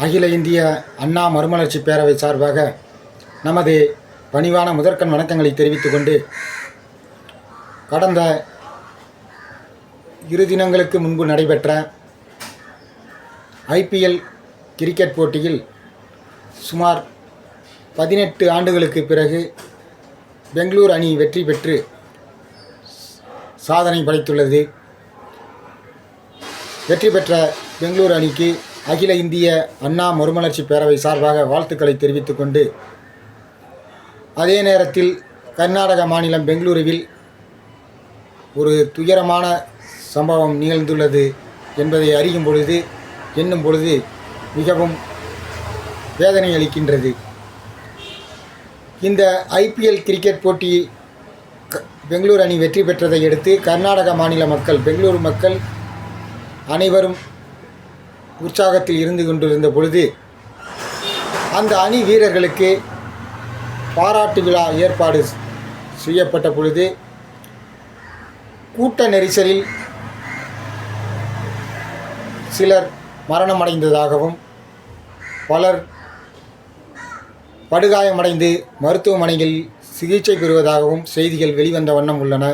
அகில இந்திய அண்ணா மறுமலர்ச்சி பேரவை சார்பாக நமது பணிவான முதற்கண் வணக்கங்களை தெரிவித்துக் கொண்டு கடந்த இரு தினங்களுக்கு முன்பு நடைபெற்ற ஐபிஎல் கிரிக்கெட் போட்டியில் சுமார் பதினெட்டு ஆண்டுகளுக்கு பிறகு பெங்களூர் அணி வெற்றி பெற்று சாதனை படைத்துள்ளது. வெற்றி பெற்ற பெங்களூர் அணிக்கு அகில இந்திய அண்ணா மறுமலர்ச்சி பேரவை சார்பாக வாழ்த்துக்களை தெரிவித்துக் கொண்டு அதே நேரத்தில் கர்நாடக மாநிலம் பெங்களூருவில் ஒரு துயரமான சம்பவம் நிகழ்ந்துள்ளது என்பதை அறியும் பொழுது எண்ணும் பொழுது மிகவும் வேதனை அளிக்கின்றது. இந்த ஐபிஎல் கிரிக்கெட் போட்டி க- பெங்களூர் அணி வெற்றி பெற்றதை அடுத்து கர்நாடக மாநில மக்கள் பெங்களூரு மக்கள் அனைவரும் உற்சாகத்தில் இருந்து கொண்டிருந்த பொழுது அந்த அணி வீரர்களுக்கு பாராட்டு விழா ஏற்பாடு செய்யப்பட்ட பொழுது கூட்ட நெரிசலில் சிலர் மரணமடைந்ததாகவும் பலர் படுகாயமடைந்து மருத்துவமனையில் சிகிச்சை பெறுவதாகவும் செய்திகள் வெளிவந்த வண்ணம் உள்ளன.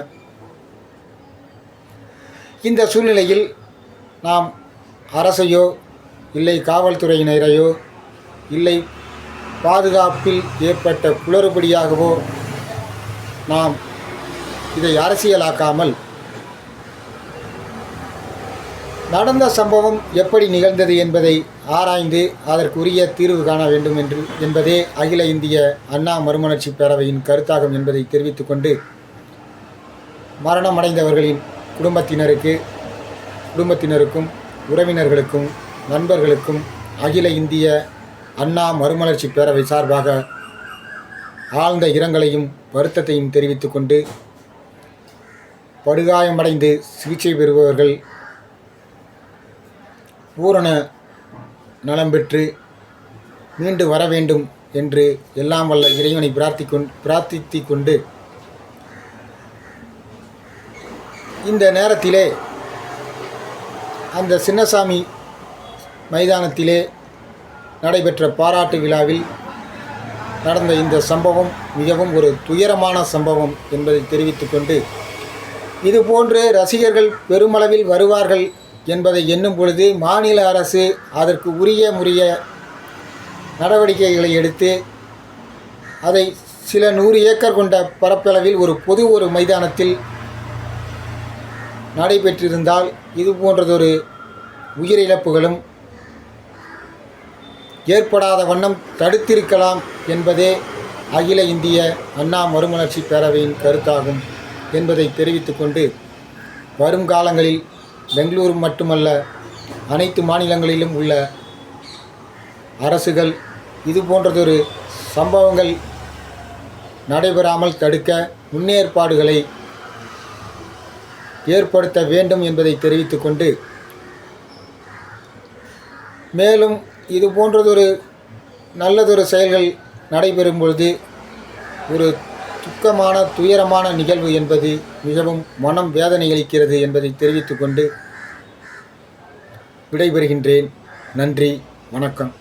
இந்த சூழ்நிலையில் நாம் அரசையோ இல்லை காவல்துறையினரையோ இல்லை பாதுகாப்பில் ஏற்பட்ட குளறுபடியாகவோ நாம் இதை அரசியலாக்காமல் நடந்த சம்பவம் எப்படி நிகழ்ந்தது என்பதை ஆராய்ந்து அதற்குரிய தீர்வு காண வேண்டும் என்று என்பதே அகில இந்திய அண்ணா மறுமலர்ச்சி பேரவையின் கருத்தாகும் என்பதை தெரிவித்துக் கொண்டு மரணமடைந்தவர்களின் குடும்பத்தினருக்கு குடும்பத்தினருக்கும் உறவினர்களுக்கும் நண்பர்களுக்கும் அகில இந்திய அண்ணா மறுமலர்ச்சி பேரவை சார்பாக ஆழ்ந்த இரங்கலையும் வருத்தத்தையும் தெரிவித்து கொண்டு படுகாயமடைந்து சிகிச்சை பெறுபவர்கள் பூரண நலம் பெற்று மீண்டு வர வேண்டும் என்று எல்லாம் வல்ல இறைவனை பிரார்த்திக்கொண் பிரார்த்தித்து கொண்டு இந்த நேரத்திலே அந்த சின்னசாமி மைதானத்திலே நடைபெற்ற பாராட்டு விழாவில் நடந்த இந்த சம்பவம் மிகவும் ஒரு துயரமான சம்பவம் என்பதை தெரிவித்துக்கொண்டு இதுபோன்று ரசிகர்கள் பெருமளவில் வருவார்கள் என்பதை எண்ணும் பொழுது மாநில அரசு அதற்கு உரிய முறைய நடவடிக்கைகளை எடுத்து அதை சில நூறு ஏக்கர் கொண்ட பரப்பளவில் ஒரு பொது ஒரு மைதானத்தில் நடைபெற்றிருந்தால் இது போன்றதொரு உயிரிழப்புகளும் ஏற்படாத வண்ணம் தடுத்திருக்கலாம் என்பதே அகில இந்திய அண்ணா மறுமலர்ச்சி பேரவையின் கருத்தாகும் என்பதை தெரிவித்துக்கொண்டு வரும் காலங்களில் பெங்களூரு மட்டுமல்ல அனைத்து மாநிலங்களிலும் உள்ள அரசுகள் இது போன்றதொரு சம்பவங்கள் நடைபெறாமல் தடுக்க முன்னேற்பாடுகளை ஏற்படுத்த வேண்டும் என்பதை தெரிவித்துக்கொண்டு மேலும் இது போன்றதொரு நல்லதொரு செயல்கள் நடைபெறும் பொழுது ஒரு துக்கமான துயரமான நிகழ்வு என்பது மிகவும் மனம் வேதனை அளிக்கிறது என்பதை தெரிவித்துக்கொண்டு விடைபெறுகின்றேன். நன்றி வணக்கம்.